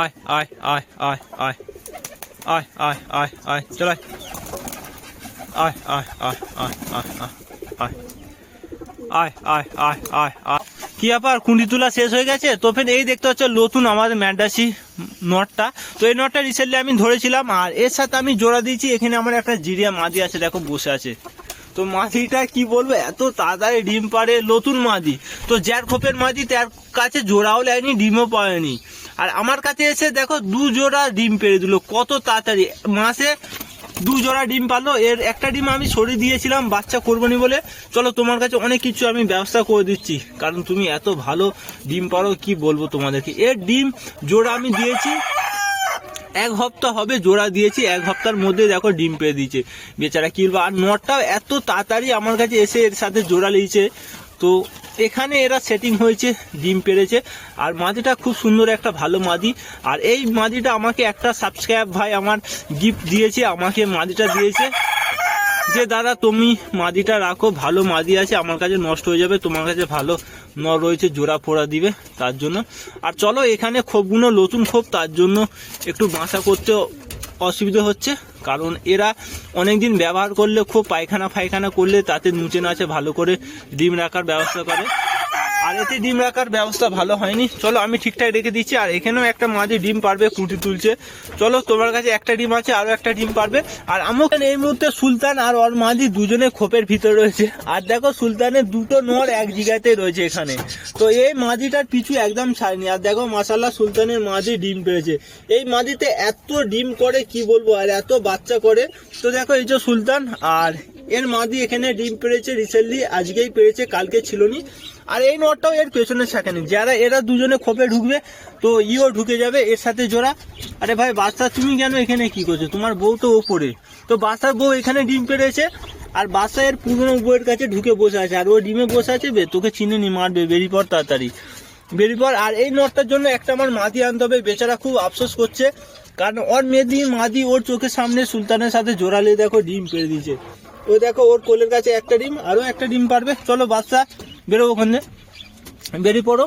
আয় আয় আয় আয় আয় আয় আয় আয় আয় চল আয় আয় আয় আয় আয় আয় আয় আয় আয় আয় আয় কি ব্যাপার? কুন্ডি তোলা শেষ হয়ে গেছে? তো ফের এই দেখতে হচ্ছে নতুন আমাদের ম্যান্ডাসি নটটা। তো এই নটটা রিসেন্টলি আমি ধরেছিলাম, আর এর সাথে আমি জোড়া দিয়েছি। এখানে আমার একটা জিরিয়া মাদি আছে, দেখো, বসে আছে। তো মাদিটা কি বলব, এত তাড়াতাড়ি ডিম পারে নতুন মাদি। তো যার খোপের মাদি, তার কাছে জোড়াও নেয়নি ডিমও পায়নি আর আমার কাছে এসে দেখো দু জোড়া ডিম পেরে দিল, কত তাড়াতাড়ি। মাসে দু জোড়া ডিম পারল এর একটা ডিম আমি সরিয়ে দিয়েছিলাম, বাচ্চা করব নি বলে। চলো, তোমার কাছে অনেক কিছু আমি ব্যবস্থা করে দিচ্ছি, কারণ তুমি এত ভালো ডিম পারো, কি বলব তোমাদেরকে? এর ডিম জোড়া আমি দিয়েছি, এক হপ্তাহ হবে জোড়া দিয়েছি, এক হপ্তার মধ্যে দেখো ডিম পেয়ে দিয়েছে। বেচারা কি বলব, আর নটটাও এত তাড়াতাড়ি আমার কাছে এসে এর সাথে জোড়া লিয়েছে তো এখানে এরা সেটিং হয়েছে, ডিম পেরেছে। আর মাদিটা খুব সুন্দর একটা ভালো মাদি। আর এই মাদিটা আমাকে একটা সাবস্ক্রাইব ভাই আমার গিফট দিয়েছে, আমাকে মাদিটা দিয়েছে। যে দাদা, তুমি মাদিটা রাখো, ভালো মাদি আছে, আমার কাছে নষ্ট হয়ে যাবে, তোমার কাছে ভালো ন রয়েছে, জোড়া ফোড়া দিবে তার জন্য। আর চলো এখানে খোপগুলো নতুন খোপ, তার জন্য একটু বাসা করতে অসুবিধা হচ্ছে, কারণ এরা অনেক দিন ব্যবহার করলে খুব পায়খানা ফায়খানা করলে তাতে নুচে নাচে ভালো করে ডিম রাখার ব্যবস্থা করে। আর ডিম রাখার ব্যবস্থা ভালো হয়নি। চলো, আমি ঠিকঠাক রেখে দিচ্ছি। আর এখানেও একটা মাঝে ডিম পারবে, কুটি তুলছে। চলো, তোমার কাছে একটা ডিম আছে আরও একটা ডিম পারবে। আর আমার এই মুহূর্তে সুলতান আর ওর মাঝি দুজনে খোপের ভিতরে রয়েছে। আর দেখো, সুলতানের দুটো নর এক জায়গাতে রয়েছে এখানে। তো এই মাঝিটার পিছু একদম ছাড়েনি। আর দেখো মাসাল্লাহ সুলতানের মাঝি ডিম পেয়েছে। এই মাঝিতে এত ডিম করে, কি বলব, আর এত বাচ্চা করে। তো দেখো, এই যে সুলতান, আর এর মাদি এখানে ডিম পেরেছে রিসেন্টলি আজকেই পেরেছে কালকে ছিল নি আর এই নটটাও এর পেছনে শাখানি। যারা এরা দুজনে খোপে ঢুকবে, তো ইও ঢুকে যাবে এর সাথে জোড়া। আরে ভাই বাচ্চা তুমি কেন এখানে কি করছ? তোমার বউ তো ওপরে। তো বাচ্চার বউ এখানে ডিম পেরেছে আর বাচ্চা এর পুরনো বউয়ের কাছে ঢুকে বসে আছে। আর ও ডিমে বসে আছে, বে, তোকে চিনে নি মারবে বেরি পর তাড়াতাড়ি। বেরি পর, আর এই নটটার জন্য একটা আমার মাদি আনতে হবে, বেচারা খুব আফসোস করছে। কারণ ওর মেদি মাদি ওর চোখের সামনে সুলতানের সাথে জোড়ালে দেখো, ডিম পেরে দিয়েছে। ও দেখো, ওর কোলের কাছে একটা ডিম আরও একটা ডিম পারবে। চলো, বাচ্চা বেরো ওখানে। বেরিয়ে পড়ো।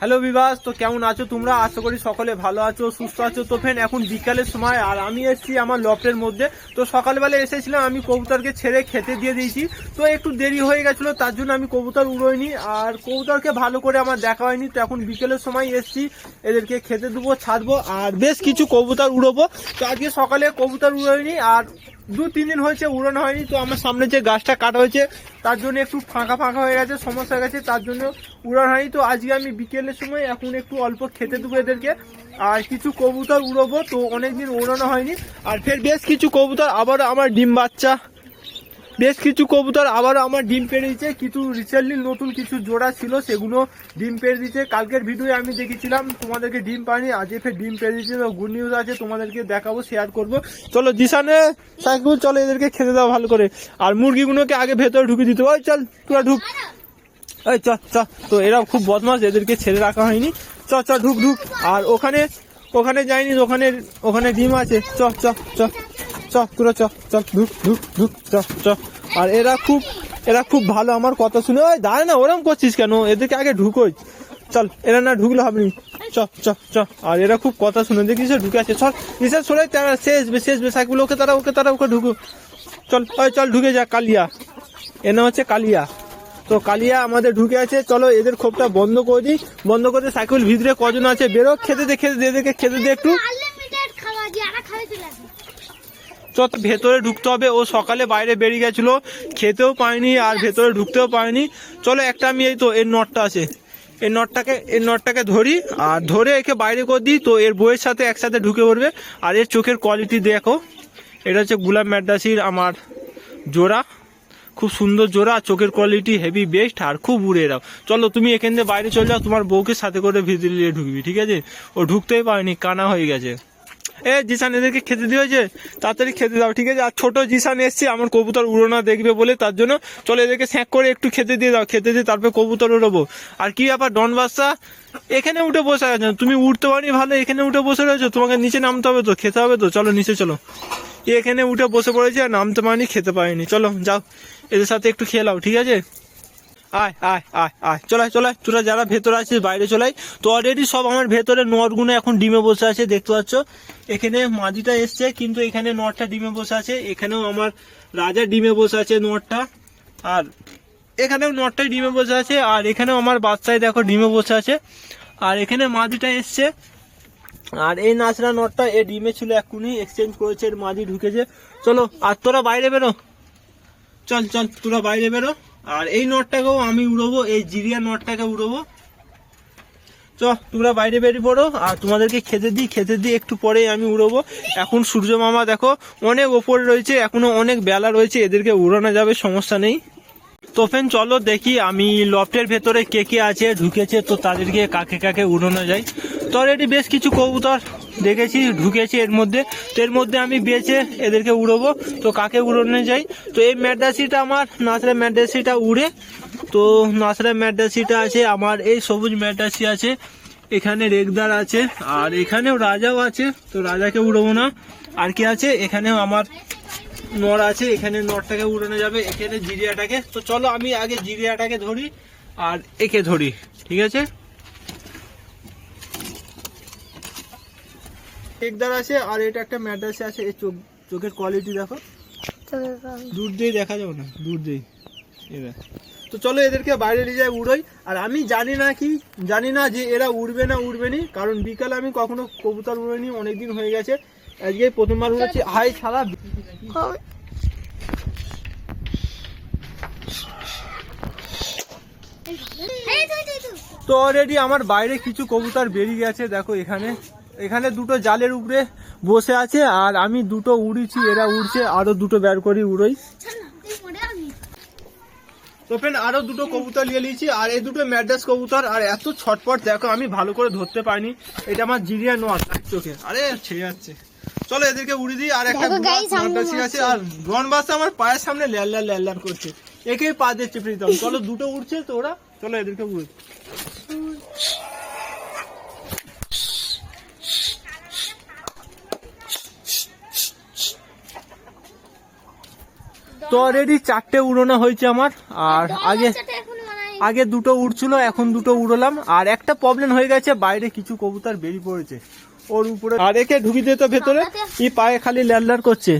হ্যালো বিবাস তো কেমন আছো তোমরা? আশা করি সকলে ভালো আছো, সুস্থ আছো। তো ফেন এখন বিকালের সময়, আর আমি এসেছি আমার লফটের মধ্যে। তো সকালবেলা এসেছিলাম, আমি কবুতরকে ছেড়ে খেতে দিয়ে দিয়েছি। তো একটু দেরি হয়ে গেছিল, তার জন্য আমি কবুতর উড়োইনি। আর কবুতরকে ভালো করে আমার দেখা হয়নি, তো এখন বিকেলের সময় এসেছি। এদেরকে খেতে দেবো, ছাড়বো, আর বেশ কিছু কবুতর উড়োবো। তো আজকে সকালে কবুতর উড়োইনি, আর দু, তিন দিন হয়েছে, উড়ানো হয়নি, তো আমার সামনে যে গাছটা কাটা হয়েছে, তার জন্য একটু ফাঁকা ফাঁকা হয়ে গেছে, সমস্যা গেছে, তার জন্য উড়ানো হয়নি। তো আজকে আমি বিকেলের সময় এখন একটু অল্প খেতে দেবো এদেরকে। আর কিছু কবুতর উড়বো, তো অনেকদিন উড়ানো হয়নি। আর ফের বেশ কিছু কবুতর আবার আমার ডিম বাচ্চা। বেশ কিছু কবুতর আবারও আমার ডিম পেড়ে দিচ্ছে কিছু রিসেন্টলি নতুন কিছু জোড়া ছিল, সেগুলো ডিম পেড়ে দিচ্ছে কালকের ভিডিও আমি দেখেছিলাম, তোমাদেরকে ডিম পাইনি আজকে ফের ডিম পেড়ে দিচ্ছে তো গুড নিউজ আছে, তোমাদেরকে দেখাবো শেয়ার করব। চলো জিসানে, সাইকেল, চলো এদেরকে খেতে দাও ভালো করে। আর মুরগিগুলোকে আগে ভেতরে ঢুকে দিতে ওই চল, তোরা ঢুক। এই চ চ, তো এরা খুব বদমাস এদেরকে ছেড়ে রাখা হয়নি। চ চ, ঢুক ঢুক। আর ওখানে ওখানে যাইনি, ওখানে ওখানে ডিম আছে। চ চ চ। চ তোরা চ চ ঢুক ঢুক ঢুক চ চ। আর এরা খুব এরা খুব ভালো আমার কথা শুনে। ওই দাঁড়ায় না, ওরম করছিস কেন? এদেরকে আগে ঢুকোই। চল, এরা না ঢুকলে হবে নি। চ চ চ। আর এরা খুব কথা শুনে দেখিস ঢুকে আছে। চল নিশার সরে তারা শেষ শেষ বে সাইকেল ওকে তারা ওকে তারা, ওকে ঢুকু চল, ওই চল, ঢুকে যা, কালিয়া। এ নাম হচ্ছে কালিয়া। তো কালিয়া আমাদের ঢুকে আছে। চলো, এদের খোপটা বন্ধ করে দিই। বন্ধ করে সাইকেল ভিতরে কজন আছে? বেরো, খেতে দে খেতে দে, এদেরকে খেতে দে একটু আনলিমিটেড খাওয়া দিয়ে আর খাওয়াই চলে আসে চ তো ভেতরে ঢুকতে হবে। ও সকালে বাইরে বেরিয়ে গেছিল, খেতেও পায়নি আর ভেতরে ঢুকতেও পায়নি। চলো একটা আমি এই তো, এর নটটা আছে। এর নটটাকে এর নটটাকে ধরি আর ধরে একে বাইরে করে দিই, তো এর বইয়ের সাথে একসাথে ঢুকে পড়বে। আর এর চোখের কোয়ালিটি দেখো। এটা হচ্ছে গুলাম ম্যাডাসির আমার জোড়া। খুব সুন্দর জোড়া চোখের কোয়ালিটি হেভি বেস্ট আর খুব উড়ে এরাও চলো তুমি এখান থেকে বাইরে চলে যাও, তোমার বউকে সাথে করে ভিতরে নিয়ে ঢুকবি, ঠিক আছে? ও ঢুকতেই পারেনি, কানা হয়ে গেছে। এ, জিসান, এদেরকে খেতে দিয়েছে তাড়াতাড়ি খেতে দাও, ঠিক আছে? আর ছোট জিসান এসছে, আমার কবুতর উড়োনা দেখবে বলে, তার জন্য চলো এদেরকে স্যাঁক করে একটু খেতে দিয়ে দাও, খেতে দিয়ে তারপরে কবুতর উড়বো আর কি ব্যাপার, ডন বাচ্চা এখানে উঠে বসে আছো, তুমি উঠতে পারি ভালো, এখানে উঠে বসে রয়েছো, তোমাকে নিচে নামতে হবে তো, খেতে হবে তো, চলো নিচে চলো। এখানে উঠে বসে পড়েছে আর নামতে পারিনি, খেতে পারিনি, চলো যাও, এদের সাথে একটু খেয়ে ঠিক আছে? আয় আয় আয় আয়। চলে চলে তোরা যারা ভেতরে আছিস, বাইরে চলাই তো অলরেডি সব আমার ভেতরে নটগুলো এখন ডিমে বসে আছে, দেখতে পাচ্ছ? এখানে মাদিটা এসছে, কিন্তু এখানে নটটা ডিমে বসে আছে। এখানেও আমার রাজা ডিমে বসে আছে নটটা আর এখানেও নটটাই ডিমে বসে আছে, আর এখানেও আমার বাচ্চায় দেখো ডিমে বসে আছে। আর এখানে মাদিটা এসছে। আর এই নাচরা নটটা এ ডিমে ছিল এক্ষুনি এক্সচেঞ্জ করেছে, এর মাদি ঢুকেছে। চলো, আর তোরা বাইরে বেরো। চল চল, তোরা বাইরে বেরো। আর এই নটটাকেও আমি উড়বো, এই জিরিয়া নটটাকে উড়বো। চ তোমরা বাইরে বেরিয়ে পড়ো, আর তোমাদেরকে খেতে দিই খেতে দিই, একটু পরেই আমি উড়বো। এখন সূর্য মামা, দেখো, অনেক ওপরে রয়েছে, এখনও অনেক বেলা রয়েছে, এদেরকে উড়ানো যাবে, সমস্যা নেই। তো ফেন চলো দেখি আমি লফটের ভেতরে কে কে আছে, ঢুকেছে, তো তাদেরকে কাকে কাকে উড়ানো যায়। তো অলরেডি বেশ কিছু কবুতর। দেখেছি, ঢুকেছে এর মধ্যে। তো এর মধ্যে আমি বেছে এদেরকে উড়বো। তো কাকে উড়ানো যায়? তো এই ম্যাডাসিটা আমার নাসরা ম্যাডাসিটা উড়ে। তো নাসরা ম্যাডাসিটা আছে, আমার এই সবুজ ম্যাডাসি আছে। এখানে রেগদার আছে, আর এখানেও রাজাও আছে। তো রাজাকে উড়বো না। আর কি আছে? এখানেও আমার নর আছে, এখানে নরটাকে উড়ানো যাবে। এখানে জিরিয়াটাকে। তো চলো আমি আগে জিরিয়াটাকে ধরি, আর একে ধরি। ঠিক আছে? একদার আছে আর এটা একটা ম্যাড্রাসে আছে এই চোখ চোখের কোয়ালিটি দেখো। দূর দিয়ে দেখা যাবে না, দূর দিয়ে। এবার তো চলো এদেরকে বাইরে নিয়ে যাই, উড়োই। আর আমি জানি না কি জানি না যে এরা উড়বে না, উড়বে নি। কারণ বিকালে আমি কখনো কবুতর উড়েনি অনেকদিন হয়ে গেছে। আজকে প্রথমবার উড়েছি। হাই ছাড়া তো অলরেডি আমার বাইরে কিছু কবুতর বেরিয়ে গেছে, দেখো এখানে। এখানে দুটো জালের উপরে বসে আছে আর আমি দুটো উড়িছি এরা উড়ছে আরও দুটো বের করি উড়োই। তো ফ্রেন্ড আরও দুটো কবুতর নিয়ে নিয়েছি আর এই দুটো ম্যাড্রাস কবুতর আর এত ছটপট দেখো আমি ভালো করে ধরতে পারিনি। এটা আমার জিরিয়া নোয়ার চোখে। আরে ছেড়ে যাচ্ছে। চলো এদেরকে উড়ি দিই আর একটা আছে আর ডন বাস আমার পায়ের সামনে ল্যাল্লার ল্যাল্লার করছে। একেই পা দিচ্ছে প্রীতম। চলো দুটো উড়ছে তো ওরা চলো এদেরকে উড়ি। তো অলরেডি চারটে উড়োনো হয়েছে আমার। আর আগে আগে দুটো উড়ছিল এখন দুটো উড়লাম। আর একটা প্রবলেম হয়ে গেছে বাইরে কিছু কবুতর বেরিয়ে পড়েছে। ওর উপরে আর একে ঢুকি দিত ভেতরে। ই পায়ে খালি ল্যান্ডার করছে।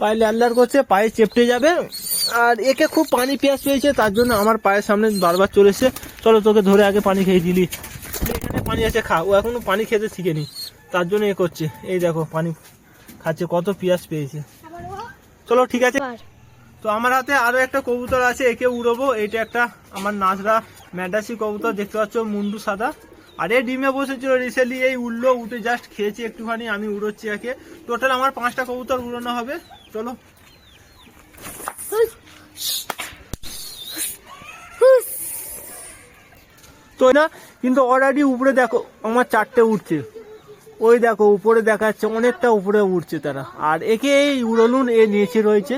পায়ে ল্যান্ডার করছে পায়ে চেপটে যাবে। আর একে খুব পানি পেঁয়াজ পেয়েছে তার জন্য আমার পায়ের সামনে বারবার চলে এসছে। চলো তোকে ধরে আগে পানি খেয়ে দিলি। এখানে পানি আছে খা। ও এখনও পানি খেতে শিখেনি। তার জন্য এ করছে। এই দেখো পানি খাচ্ছে কত পেঁয়াজ পেয়েছে। চলো ঠিক আছে। তো আমার হাতে আরও একটা কবুতর আছে, একে উড়বো। এটা একটা আমার নাচরা ম্যাডাসি কবুতর, দেখতে পাচ্ছ, মুন্ডু সাদা। আর এই ডিমে বসেছিল রিসেন্টলি এই উড়লো, উঠে জাস্ট খেয়েছি একটুখানি, আমি উড়োচ্ছি একে। টোটাল আমার পাঁচটা কবুতর উড়ানো হবে। চলো। তো না, কিন্তু অলরেডি উপরে দেখো, আমার চারটে উঠছে ওই দেখো, উপরে দেখাচ্ছে, অনেকটা উপরে উঠছে তারা। আর একে এই উড়লুন, এ নিচে রয়েছে।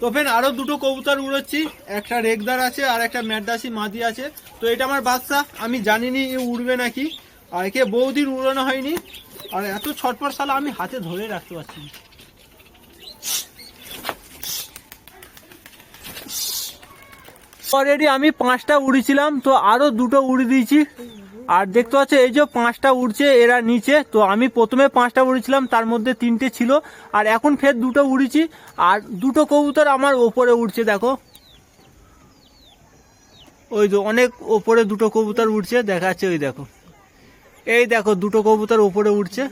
তো ফেন আরও দুটো কবুতর উড়োচ্ছি। একটা রেগদার আছে আর একটা ম্যাডাসি মাদি আছে। তো এটা আমার বাচ্চা, আমি জানিনি এ উড়বে নাকি। আর একে বহুদিন উড়ানো হয়নি। আর এত ছটপট সালা আমি হাতে ধরে রাখতে পারছি না। অলরেডি আমি পাঁচটা উড়েছিলাম তো আরও দুটো উড়ে দিয়েছি। আর দেখতে পাচ্ছ, এই যে পাঁচটা উড়ছে এরা নিচে। তো আমি প্রথমে পাঁচটা উড়েছিলাম, তার মধ্যে তিনটে ছিল। আর এখন ফের দুটো উড়েছি। আর দুটো কবুতর আমার ওপরে উড়ছে, দেখো। ওই যে অনেক ওপরে দুটো কবুতর উঠছে দেখাচ্ছে ওই দেখো। এই দেখো, দুটো কবুতর ওপরে উঠছে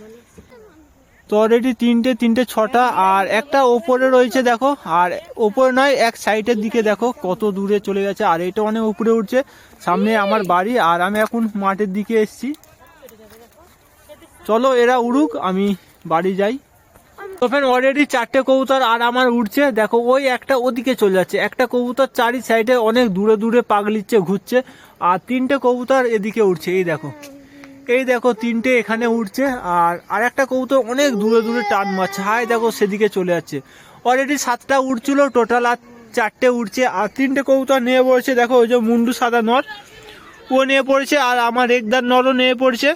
তো অলরেডি তিনটে তিনটে, ছটা, আর একটা ওপরে রয়েছে, দেখো। আর ওপরে নয়, এক সাইডের দিকে দেখো, কত দূরে চলে গেছে। আর এটা অনেক উপরে উঠছে সামনে আমার বাড়ি আর আমি এখন মাঠের দিকে এসছি। চলো, এরা উড়ুক, আমি বাড়ি যাই। তো ফ্রেন্ড অলরেডি চারটে কবুতর আর আমার উঠছে দেখো, ওই একটা ওদিকে চলে যাচ্ছে। একটা কবুতর চারি সাইডে অনেক দূরে দূরে পাগলিচ্ছে, ঘুরছে, আর তিনটে কবুতর এদিকে উঠছে এই দেখো এই দেখো, তিনটে এখানে উঠছে আর আর একটা কবুতর অনেক দূরে দূরে টান মারছে। হায়, দেখো, সেদিকে চলে যাচ্ছে। অলরেডি সাতটা উঠছিল টোটাল আর চারটে উঠছে আর তিনটে কবুতর নিয়ে পড়ছে, দেখো ওই যে মুন্ডু সাদা নর, ও নিয়ে পড়েছে আর আমার একদার নরও নিয়ে পড়ছে।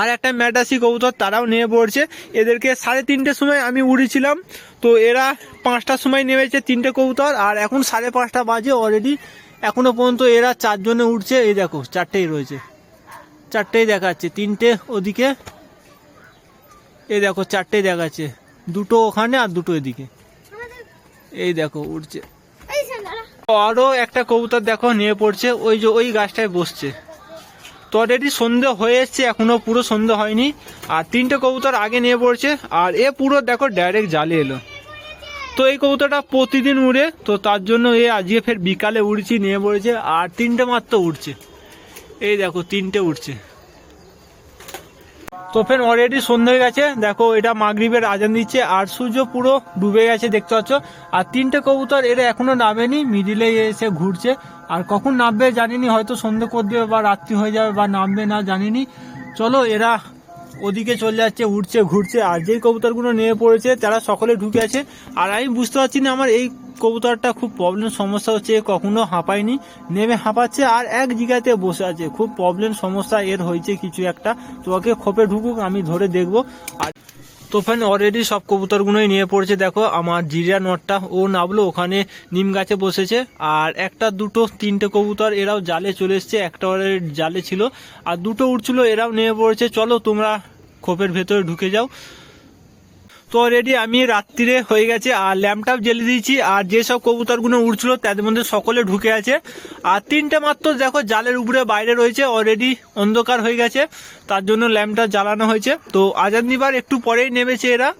আর একটা ম্যাডাসি কবুতর তারাও নিয়ে পড়ছে। এদেরকে সাড়ে তিনটের সময় আমি উড়েছিলাম, তো এরা পাঁচটার সময় নেমেছে তিনটে কবুতর আর এখন সাড়ে পাঁচটা বাজে অলরেডি এখনও পর্যন্ত এরা চারজনে উঠছে, এই দেখো চারটেই রয়েছে। চারটেই দেখাচ্ছে, তিনটে ওদিকে, এই দেখো চারটেই দেখাচ্ছে, দুটো ওখানে আর দুটো এদিকে। এই দেখো উঠছে আরও একটা কবুতর দেখো নিয়ে পড়ছে। ওই যে ওই গাছটায় বসছে। তো অলরেডি সন্ধে হয়ে এসছে এখনও পুরো সন্ধে হয়নি। আর তিনটে কবুতর আগে নিয়ে পড়ছে। আর এ পুরো দেখো ডাইরেক্ট জালে এলো। তো এই কবুতরটা প্রতিদিন উড়ে তো তার জন্য এ আজকে ফের বিকালে উড়ছি নিয়ে পড়েছে। আর তিনটে মাত্র উঠছে এই দেখো তিনটে উঠছে তো ফের অলরেডি সন্ধ্যে হয়ে গেছে। দেখো, এটা মাগরীবের আজান দিচ্ছে, আর সূর্য পুরো ডুবে গেছে, দেখতে পাচ্ছ। আর তিনটে কবুতর, এরা এখনও নামেনি মিডিলে এসে ঘুরছে। আর কখন নামবে জানিনি, হয়তো সন্ধ্যে করে দেবে বা রাত্রি হয়ে যাবে বা নামবে না, জানিনি। চলো, এরা ওদিকে চলে যাচ্ছে, উঠছে, ঘুরছে, আর যেই কবুতরগুলো নেমে পড়েছে তারা সকলে ঢুকে আছে। আর আমি বুঝতে পারছি না আমার এই কবুতরটা খুব প্রবলেম সমস্যা হচ্ছে কখনো হাঁপায়নি। নেমে হাঁপাচ্ছে আর এক জায়গাতে বসে আছে, খুব প্রবলেম সমস্যা এর হয়েছে কিছু একটা। তো ওকে খোপে ঢুকুক, আমি ধরে দেখব। আর তো অলরেডি সব কবুতরগুলোই নিয়ে পড়েছে। দেখো, আমার জিরিয়া নটটা, ও নামলো, ওখানে নিম গাছে বসেছে। আর একটা, দুটো, তিনটে কবুতর এরাও জালে চলে এসছে, একটা জালে ছিল। আর দুটো উঠছিল এরাও নিয়ে পড়েছে। চলো, তোমরা খোপের ভেতরে ঢুকে যাও। তো অলরেডি আমি রাত্রিরে হয়ে গেছে, আর ল্যাম্পটাপ জ্বেলে দিয়েছি, আর যেসব কবুতরগুলো উড়ছিল তাদের মধ্যে সকলে ঢুকে আছে। আর তিনটে মাত্র দেখো জালের উপরে বাইরে রয়েছে অলরেডি অন্ধকার হয়ে গেছে, তার জন্য ল্যাম্পটা জ্বালানো হয়েছে। তো আজাদ নিবার একটু পরেই নেমেছে এরা।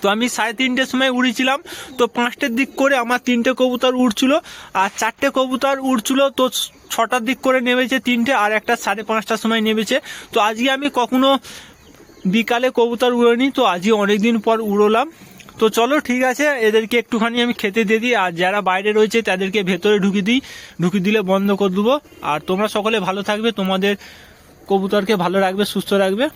তো আমি সাড়ে তিনটের সময় উড়েছিলাম, তো পাঁচটার দিক করে আমার তিনটে কবুতর উড়ছিল, আর চারটে কবুতর উড়ছিল, তো ছটার দিক করে নেমেছে তিনটে, আর একটা সাড়ে পাঁচটার সময় নেমেছে। তো আজকে আমি কখনো বিকালে কবুতর উড়োনি তো আজই অনেকদিন পর উড়োলাম। তো চলো, ঠিক আছে, এদেরকে একটুখানি আমি খেতে দিয়ে দিই, আর যারা বাইরে রয়েছে তাদেরকে ভেতরে ঢুকি দিই ঢুকি দিলে বন্ধ করে দেবো। আর তোমরা সকলে ভালো থাকবে, তোমাদের কবুতরকে ভালো রাখবে, সুস্থ রাখবে।